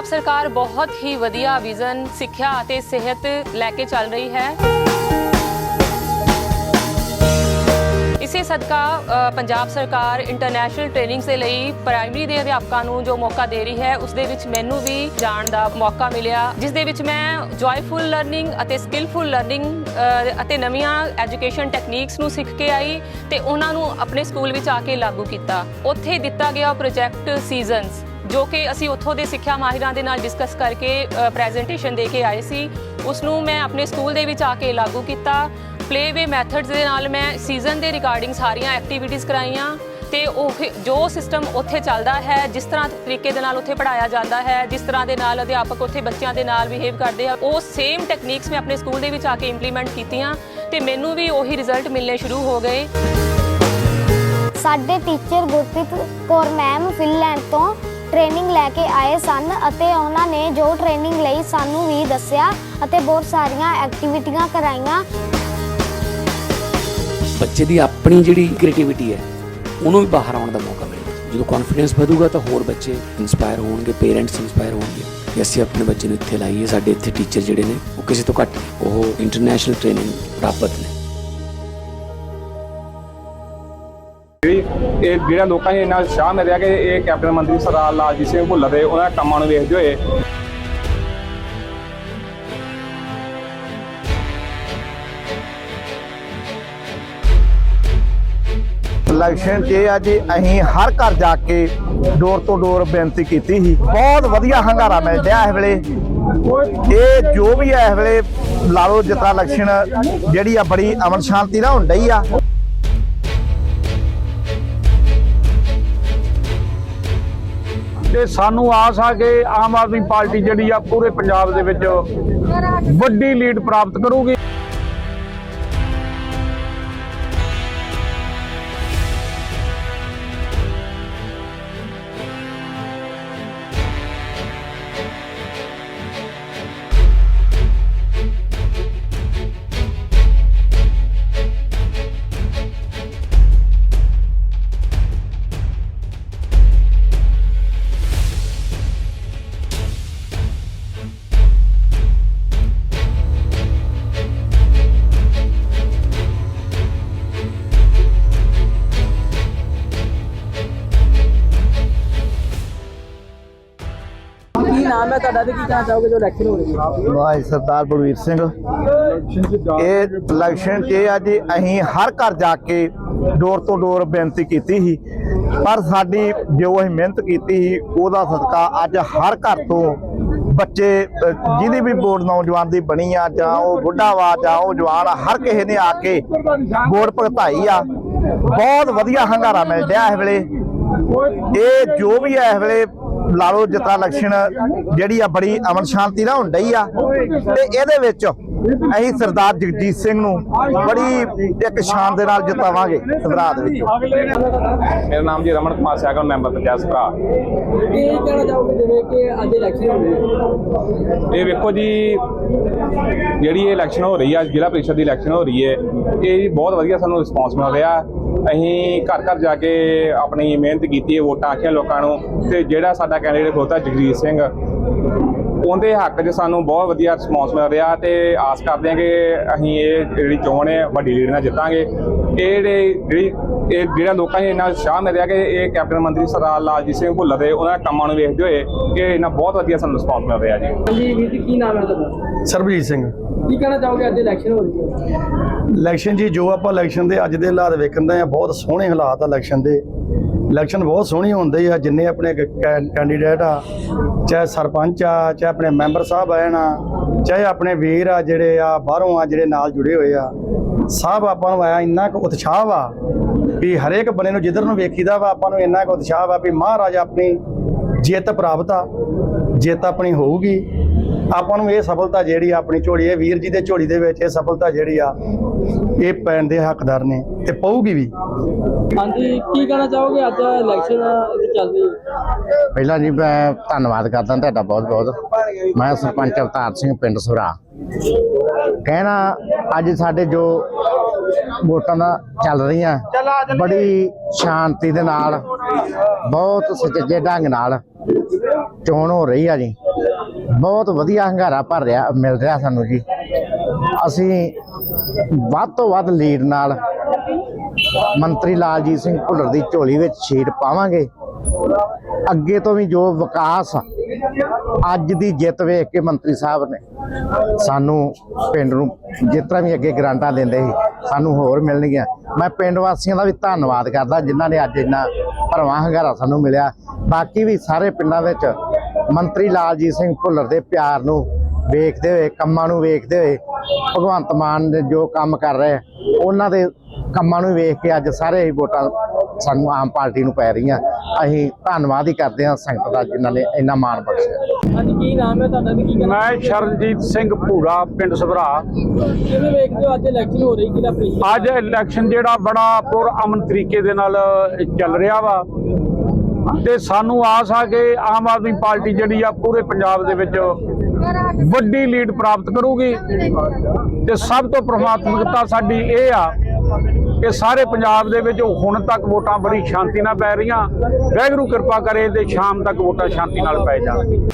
ਪੰਜਾਬ ਸਰਕਾਰ ਬਹੁਤ ਹੀ ਵਧੀਆ ਵਿਜ਼ਨ ਸਿੱਖਿਆ ਅਤੇ ਸਿਹਤ ਲੈ ਕੇ ਚੱਲ ਰਹੀ ਹੈ। ਇਸੇ ਸਦਕਾ ਪੰਜਾਬ ਸਰਕਾਰ ਇੰਟਰਨੈਸ਼ਨਲ ਟ੍ਰੇਨਿੰਗਸ ਦੇ ਲਈ ਪ੍ਰਾਇਮਰੀ ਦੇ ਅਧਿਆਪਕਾਂ ਨੂੰ ਜੋ ਮੌਕਾ ਦੇ ਰਹੀ ਹੈ ਉਸ ਦੇ ਵਿੱਚ ਮੈਨੂੰ ਵੀ ਜਾਣ ਦਾ ਮੌਕਾ ਮਿਲਿਆ, ਜਿਸ ਦੇ ਵਿੱਚ ਮੈਂ ਜੋਇਫੁਲ ਲਰਨਿੰਗ ਅਤੇ ਸਕਿੱਲਫੁਲ ਲਰਨਿੰਗ ਅਤੇ ਨਵੀਆਂ ਐਜੂਕੇਸ਼ਨ ਟੈਕਨੀਕਸ ਨੂੰ ਸਿੱਖ ਕੇ ਆਈ ਤੇ ਉਹਨਾਂ ਨੂੰ ਆਪਣੇ ਸਕੂਲ ਵਿੱਚ ਆ ਕੇ ਲਾਗੂ ਕੀਤਾ। ਉੱਥੇ ਦਿੱਤਾ ਗਿਆ ਪ੍ਰੋਜੈਕਟ ਸੀਜ਼ਨਸ ਜੋ ਕਿ ਅਸੀਂ ਉੱਥੋਂ ਦੇ ਸਿੱਖਿਆ ਮਾਹਿਰਾਂ ਦੇ ਨਾਲ ਡਿਸਕਸ ਕਰਕੇ ਪ੍ਰੈਜੈਂਟੇਸ਼ਨ ਦੇ ਕੇ ਆਏ ਸੀ ਉਸ ਨੂੰ ਮੈਂ ਆਪਣੇ ਸਕੂਲ ਦੇ ਵਿੱਚ ਆ ਕੇ ਲਾਗੂ ਕੀਤਾ। ਪਲੇਵੇ ਮੈਥਡਸ ਦੇ ਨਾਲ ਮੈਂ ਸੀਜ਼ਨ ਦੇ ਰਿਗਾਰਡਿੰਗ ਸਾਰੀਆਂ ਐਕਟੀਵਿਟੀਜ਼ ਕਰਾਈਆਂ ਤੇ ਉਹ ਜੋ ਸਿਸਟਮ ਉੱਥੇ ਚੱਲਦਾ ਹੈ, ਜਿਸ ਤਰ੍ਹਾਂ ਤਰੀਕੇ ਦੇ ਨਾਲ ਉੱਥੇ ਪੜਾਇਆ ਜਾਂਦਾ ਹੈ, ਜਿਸ ਤਰ੍ਹਾਂ ਦੇ ਨਾਲ ਅਧਿਆਪਕ ਉੱਥੇ ਬੱਚਿਆਂ ਦੇ ਨਾਲ ਬਿਹੇਵ ਕਰਦੇ ਆ, ਉਹ ਸੇਮ ਟੈਕਨੀਕਸ ਮੈਂ ਆਪਣੇ ਸਕੂਲ ਦੇ ਵਿੱਚ ਆ ਕੇ ਇੰਪਲੀਮੈਂਟ ਕੀਤੀਆਂ ਤੇ ਮੈਨੂੰ ਵੀ ਉਹੀ ਰਿਜ਼ਲਟ ਮਿਲਨੇ ਸ਼ੁਰੂ ਹੋ ਗਏ। ਸਾਡੇ teacher Gurpreet Kaur ma'am Finland ਤੋਂ ਟ੍ਰੇਨਿੰਗ ਲੈ ਕੇ ਆਏ ਸਨ ਅਤੇ ਉਹਨਾਂ ਨੇ ਜੋ ਟ੍ਰੇਨਿੰਗ ਲਈ ਸਾਨੂੰ ਵੀ ਦੱਸਿਆ ਅਤੇ ਬਹੁਤ ਸਾਰੀਆਂ ਐਕਟੀਵਿਟੀਆਂ ਕਰਾਈਆਂ। ਬੱਚੇ ਦੀ ਆਪਣੀ ਜਿਹੜੀ ਕ੍ਰੀਏਟੀਵਿਟੀ ਹੈ, ਉਹਨੂੰ ਵੀ ਬਾਹਰ ਆਉਣ ਦਾ ਮੌਕਾ ਮਿਲੇਗਾ ਜਦੋਂ ਕੌਨਫੀਡੈਂਸ ਵਧੂਗਾ ਤਾਂ ਹੋਰ ਬੱਚੇ ਇਨਸਪਾਇਰ ਹੋਣਗੇ ਪੇਰੈਂਟਸ ਇਨਸਪਾਇਰ ਹੋਣਗੇ ਕਿ ਅਸੀਂ ਆਪਣੇ ਬੱਚੇ ਨੂੰ ਇੱਥੇ ਲਾਈਏ, ਸਾਡੇ ਇੱਥੇ ਟੀਚਰ ਜਿਹੜੇ ਨੇ, ਉਹ ਕਿਸੇ ਤੋਂ ਘੱਟ ਨਹੀਂ, ਉਹ ਇੰਟਰਨੈਸ਼ਨਲ ਟ੍ਰੇਨਿੰਗ ਪ੍ਰਾਪਤ ਨੇ। ਇਹ ਜਿਹੜਾ ਲੋਕਾਂ ਨੇ ਇੰਨਾ ਸ਼ਾਹ ਮਿਲਿਆ ਕਿ ਇਹ ਕੈਪਟਨ ਮੰਤਰੀ ਸਰਦਾਰ ਲਾਲਜੀਤ ਸਿੰਘ ਭੁੱਲਰ ਦੇ ਉਹਨਾਂ ਦੇ ਕੰਮਾਂ ਨੂੰ ਵੇਖਦੇ ਹੋਏ। ਇਲੈਕਸ਼ਨ 'ਚ ਇਹ ਆ ਜੀ ਅਸੀਂ ਹਰ ਘਰ ਜਾ ਕੇ ਡੋਰ ਤੋਂ ਡੋਰ ਬੇਨਤੀ ਕੀਤੀ ਸੀ। ਬਹੁਤ ਵਧੀਆ ਹੰਗਾਰਾ ਮਿਲ ਰਿਹਾ ਇਸ ਵੇਲੇ। ਇਹ ਜੋ ਵੀ ਹੈ ਇਸ ਵੇਲੇ ਲਾਲੋ ਲਓ ਇਲੈਕਸ਼ਨ ਜਿਹੜੀ ਆ ਬੜੀ ਅਮਨ ਸ਼ਾਂਤੀ ਨਾਲ ਹੁੰਦੀ ਆ। ਤੇ ਸਾਨੂੰ ਆਸ ਆ ਕਿ ਆਮ ਆਦਮੀ ਪਾਰਟੀ ਜਿਹੜੀ ਆ ਪੂਰੇ ਪੰਜਾਬ ਦੇ ਵਿੱਚ ਵੱਡੀ ਲੀਡ ਪ੍ਰਾਪਤ ਕਰੂਗੀ। ਨਾਮ ਹੈ ਤੁਹਾਡਾ ਤੇ ਕੀ ਕਹਿਣਾ ਚਾਹੋਗੇ ਜੋ ਇਲੈਕਸ਼ਨ ਹੋ ਰਹੀ ਹੈ? ਵਾਹ ਸਰਦਾਰ ਬਲਵੀਰ ਸਿੰਘ। ਇਹ ਇਲੈਕਸ਼ਨ 'ਚ ਇਹ ਅਸੀਂ ਹਰ ਘਰ ਜਾ ਕੇ ਡੋਰ ਤੋਂ ਡੋਰ ਬੇਨਤੀ ਕੀਤੀ ਸੀ, ਪਰ ਸਾਡੀ ਜੋ ਅਸੀਂ ਮਿਹਨਤ ਕੀਤੀ ਸੀ, ਉਹਦਾ ਸਦਕਾ ਅੱਜ ਹਰ ਘਰ ਤੋਂ ਬੱਚੇ ਜਿਹਦੀ ਵੀ ਵੋਟ ਨੌਜਵਾਨ ਦੀ ਬਣੀ ਆ, ਜਾਂ ਉਹ ਬੁੱਢਾ ਵਾ, ਜਾਂ ਉਹ ਜਵਾਨ ਆ, ਹਰ ਕਿਸੇ ਨੇ ਆ ਕੇ ਵੋਟ ਭਗਤਾਈ ਆ। ਬਹੁਤ ਵਧੀਆ ਹੰਗਾਰਾ ਮਿਲ ਰਿਹਾ ਇਸ ਵੇਲੇ। ਇਹ ਜੋ ਵੀ ਇਸ ਵੇਲੇ ਲਾ ਲਓ ਜਿੱਤਾ ਇਲੈਕਸ਼ਨ ਜਿਹੜੀ ਆ ਬੜੀ ਅਮਨ ਸ਼ਾਂਤੀ ਨਾਲ ਹੁੰਦੀ ਆ। ਤੇ ਇਹਦੇ ਵਿੱਚ ਅਸੀਂ ਸਰਦਾਰ ਜਗਜੀਤ ਸਿੰਘ ਨੂੰ ਬੜੀ ਇੱਕ ਸ਼ਾਨ ਦੇ ਨਾਲ ਜਿਤਾਵਾਂਗੇ ਸੰਗਰਾਹ ਦੇ ਵਿੱਚ। ਮੇਰਾ ਨਾਮ ਜੀ ਰਮਨ ਕੁਮਾਰ ਸਹਿਗਲ ਮੈਂਬਰ ਪੰਚਾਇਤ ਸਭਾ ਕੀ ਕਹਿਣਾ ਚਾਹੋਗੇ ਜਿਵੇਂ ਕਿ ਅੱਜ ਇਲੈਕਸ਼ਨ ਹੋ ਰਹੀ ਹੈ? ਇਹ ਵੇਖੋ ਜੀ ਜਿਹੜੀ ਇਹ ਇਲੈਕਸ਼ਨ ਹੋ ਰਹੀ ਹੈ ਜ਼ਿਲ੍ਹਾ ਪ੍ਰੀਸ਼ਦ ਦੀ ਇਲੈਕਸ਼ਨ ਹੋ ਰਹੀ ਹੈ ਇਹ ਬਹੁਤ ਵਧੀਆ ਸਾਨੂੰ ਰਿਸਪਾਂਸ ਮਿਲ ਰਿਹਾ। ਅਸੀਂ ਘਰ ਘਰ ਜਾ ਕੇ ਆਪਣੀ ਮਿਹਨਤ ਕੀਤੀ ਹੈ ਵੋਟਾਂ ਆਖੀਆਂ ਲੋਕਾਂ ਨੂੰ ਤੇ ਜਿਹੜਾ ਸਾਡਾ ਕੈਂਡੀਡੇਟ ਖੋਤਾ ਜਗਜੀਤ ਸਿੰਘ ਉਹਦੇ ਹੱਕ 'ਚ ਸਾਨੂੰ ਬਹੁਤ ਵਧੀਆ ਰਿਸਪੌਂਸ ਮਿਲ ਰਿਹਾ ਤੇ ਆਸ ਕਰਦੇ ਹਾਂ ਕਿ ਅਸੀਂ ਇਹ ਜਿਹੜੀ ਚੋਣ ਹੈ ਵੱਡੀ ਲੀਡ ਨਾਲ ਜਿੱਤਾਂਗੇ। ਇਹ ਜਿਹੜੇ ਜਿਹੜੀ ਇਹ ਜਿਹੜਾ ਲੋਕਾਂ ਨੇ ਨਾਲ ਸ਼ਾਹ ਮਿਲ ਰਿਹਾ ਕਿ ਇਹ ਕੈਪਟਨ ਮੰਤਰੀ ਸਰਦਾਰ ਲਾਲਜੀਤ ਸਿੰਘ ਭੁੱਲਰ ਦੇ ਉਹਨਾਂ ਦੇ ਕੰਮਾਂ ਨੂੰ ਵੇਖਦੇ ਹੋਏ ਕਿ ਇਹਨਾਂ ਬਹੁਤ ਵਧੀਆ ਸਾਨੂੰ ਰਿਸਪੌਂਸ ਮਿਲ ਰਿਹਾ ਜੀ। ਜੀ ਕੀ ਨਾਮ ਹੈ ਤੁਹਾਡਾ? ਸਰਬਜੀਤ ਸਿੰਘ। ਕੀ ਕਹਿਣਾ ਚਾਹੋਗੇ ਅੱਜ ਇਲੈਕਸ਼ਨ ਹੋ ਰਹੀ ਹੈ? ਇਲੈਕਸ਼ਨ ਜੀ ਜੋ ਆਪਾਂ ਇਲੈਕਸ਼ਨ ਦੇ ਅੱਜ ਦੇ ਹਾਲਾਤ ਵੇਖਦੇ ਆ ਬਹੁਤ ਸੋਹਣੇ ਹਾਲਾਤ ਆ ਇਲੈਕਸ਼ਨ ਦੇ। ਇਲੈਕਸ਼ਨ ਬਹੁਤ ਸੋਹਣੀ ਹੁੰਦੀ ਆ, ਜਿੰਨੇ ਆਪਣੇ ਕੈਂਡੀਡੇਟ ਆ, ਚਾਹੇ ਸਰਪੰਚ ਆ, ਚਾਹੇ ਆਪਣੇ ਮੈਂਬਰ ਸਾਹਿਬ ਆਏ ਨਾ, ਚਾਹੇ ਆਪਣੇ ਵੀਰ ਆ ਜਿਹੜੇ ਆ, ਬਾਹਰੋਂ ਆ ਜਿਹੜੇ ਨਾਲ ਜੁੜੇ ਹੋਏ ਆ, ਸਭ ਆਪਾਂ ਨੂੰ ਆਇਆ ਇੰਨਾ ਕੁ ਉਤਸ਼ਾਹ ਵਾ ਵੀ ਹਰੇਕ ਬੰਦੇ ਨੂੰ ਜਿੱਧਰ ਨੂੰ ਵੇਖੀਦਾ ਵਾ, ਆਪਾਂ ਨੂੰ ਇੰਨਾ ਕੁ ਉਤਸ਼ਾਹ ਵਾ ਵੀ ਮਹਾਰਾਜ ਆਪਣੀ ਜਿੱਤ ਪ੍ਰਾਪਤ ਆ, ਜਿੱਤ ਆਪਣੀ ਹੋਊਗੀ। ਆਪਾਂ ਨੂੰ ਇਹ ਸਫਲਤਾ ਜਿਹੜੀ ਆ ਆਪਣੀ ਝੋਲੀ ਇਹ ਵੀਰ ਜੀ ਦੇ ਝੋਲੀ ਦੇ ਵਿੱਚ ਇਹ ਸਫਲਤਾ ਜਿਹੜੀ ਆ ਇਹ ਪੈਣ ਦੇ ਹੱਕਦਾਰ ਨੇ ਤੇ ਪਊਗੀ ਵੀ। ਹਾਂਜੀ ਕੀ ਕਹਿਣਾ ਚਾਹੋਗੇ? ਅੱਜ ਇਲੈਕਸ਼ਨ ਚੱਲ ਰਹੀ ਹੈ। ਪਹਿਲਾਂ ਜੀ ਮੈਂ ਧੰਨਵਾਦ ਕਰਦਾ ਤੁਹਾਡਾ ਬਹੁਤ ਬਹੁਤ। ਮੈਂ ਸਰਪੰਚ ਅਵਤਾਰ ਸਿੰਘ ਪਿੰਡ ਸੁਰਾ ਕਹਿਣਾ ਅੱਜ ਸਾਡੇ ਜੋ ਵੋਟਾਂ ਦਾ ਚੱਲ ਰਹੀਆਂ ਬੜੀ ਸ਼ਾਂਤੀ ਦੇ ਨਾਲ ਬਹੁਤ ਸੁਚੱਜੇ ਢੰਗ ਨਾਲ ਚੋਣ ਹੋ ਰਹੀ ਆ ਜੀ। ਬਹੁਤ ਵਧੀਆ ਹੰਗਾਰਾ ਭਰ ਰਿਹਾ, ਮਿਲ ਰਿਹਾ ਸਾਨੂੰ ਜੀ। ਅਸੀਂ ਵੱਧ ਤੋਂ ਵੱਧ ਲੀਡ ਨਾਲ ਮੰਤਰੀ ਲਾਲਜੀਤ ਸਿੰਘ ਭੁੱਲਰ ਦੀ ਝੋਲੀ ਵਿੱਚ ਛੀਟ ਪਾਵਾਂਗੇ। ਅੱਗੇ ਤੋਂ ਵੀ ਜੋ ਵਿਕਾਸ ਅੱਜ ਦੀ ਜਿੱਤ ਵੇਖ ਕੇ ਮੰਤਰੀ ਸਾਹਿਬ ਨੇ ਸਾਨੂੰ ਪਿੰਡ ਨੂੰ ਜਿਸ ਤਰ੍ਹਾਂ ਵੀ ਅੱਗੇ ਗਰਾਂਟਾਂ ਦਿੰਦੇ ਸੀ, ਸਾਨੂੰ ਹੋਰ ਮਿਲਣਗੀਆਂ। ਮੈਂ ਪਿੰਡ ਵਾਸੀਆਂ ਦਾ ਵੀ ਧੰਨਵਾਦ ਕਰਦਾ, ਜਿਨ੍ਹਾਂ ਨੇ ਅੱਜ ਇੰਨਾ ਭਰਵਾਂ ਹੰਗਾਰਾ ਸਾਨੂੰ ਮਿਲਿਆ। ਬਾਕੀ ਵੀ ਸਾਰੇ ਪਿੰਡਾਂ ਵਿੱਚ ਮੰਤਰੀ ਲਾਲਜੀਤ ਸਿੰਘ ਭੁੱਲਰ ਦੇ ਪਿਆਰ ਨੂੰ ਵੇਖਦੇ ਹੋਏ ਕੰਮਾਂ ਨੂੰ ਵੇਖਦੇ ਹੋਏ ਭਗਵੰਤ ਮਾਨ ਦੇ ਜੋ ਕੰਮ ਕਰ ਰਹੇ ਆ, ਉਹਨਾਂ ਦੇ ਕੰਮਾਂ ਨੂੰ ਵੇਖ ਕੇ ਅੱਜ ਸਾਰੇ ਹੀ ਵੋਟਾਂ ਸਾਨੂੰ ਆਮ ਪਾਰਟੀ ਨੂੰ ਪੈ ਰਹੀਆਂ। ਅਸੀਂ ਧੰਨਵਾਦ ਹੀ ਕਰਦੇ ਹਾਂ ਸੰਗਤ ਦਾ ਜਿਨ੍ਹਾਂ ਨੇ ਇੰਨਾ ਮਾਣ ਬਖਸ਼ਿਆ। ਅੱਜ ਕੀ ਨਾਮ ਹੈ ਤੁਹਾਡਾ ਤੇ ਕੀ ਕਹਿਣਾ? ਮੈਂ ਸ਼ਰਨਜੀਤ ਸਿੰਘ ਭੂਰਾ ਪਿੰਡ ਸਭਰਾ। ਕਿਵੇਂ ਵੇਖਦੇ ਹੋ ਅੱਜ ਇਲੈਕਸ਼ਨ ਹੋ ਰਹੀ ਜ਼ਿਲ੍ਹਾ ਪ੍ਰੀਸ਼ਦ ਅੱਜ ਇਲੈਕਸ਼ਨ ਜਿਹੜਾ ਬੜਾ ਪੁਰ ਅਮਨ ਤਰੀਕੇ ਦੇ ਨਾਲ ਚੱਲ ਰਿਹਾ ਵਾ। ਤੇ ਸਾਨੂੰ ਆਸ ਆ ਕਿ ਆਮ ਆਦਮੀ ਪਾਰਟੀ ਜਿਹੜੀ ਆ ਪੂਰੇ ਪੰਜਾਬ ਦੇ ਵਿੱਚ ਵੱਡੀ ਲੀਡ ਪ੍ਰਾਪਤ ਕਰੂਗੀ। ਤੇ ਸਭ ਤੋਂ ਪ੍ਰਮਾਤਮਿਕਤਾ ਸਾਡੀ ਇਹ ਆ ਕਿ ਸਾਰੇ ਪੰਜਾਬ ਦੇ ਵਿੱਚ ਹੁਣ ਤੱਕ ਵੋਟਾਂ ਬੜੀ ਸ਼ਾਂਤੀ ਨਾਲ ਪੈ ਰਹੀਆਂ। ਵੈਗਰੂ ਕਿਰਪਾ ਕਰੇ ਤੇ ਸ਼ਾਮ ਤੱਕ ਵੋਟਾਂ ਸ਼ਾਂਤੀ ਨਾਲ ਪੈ ਜਾਣ।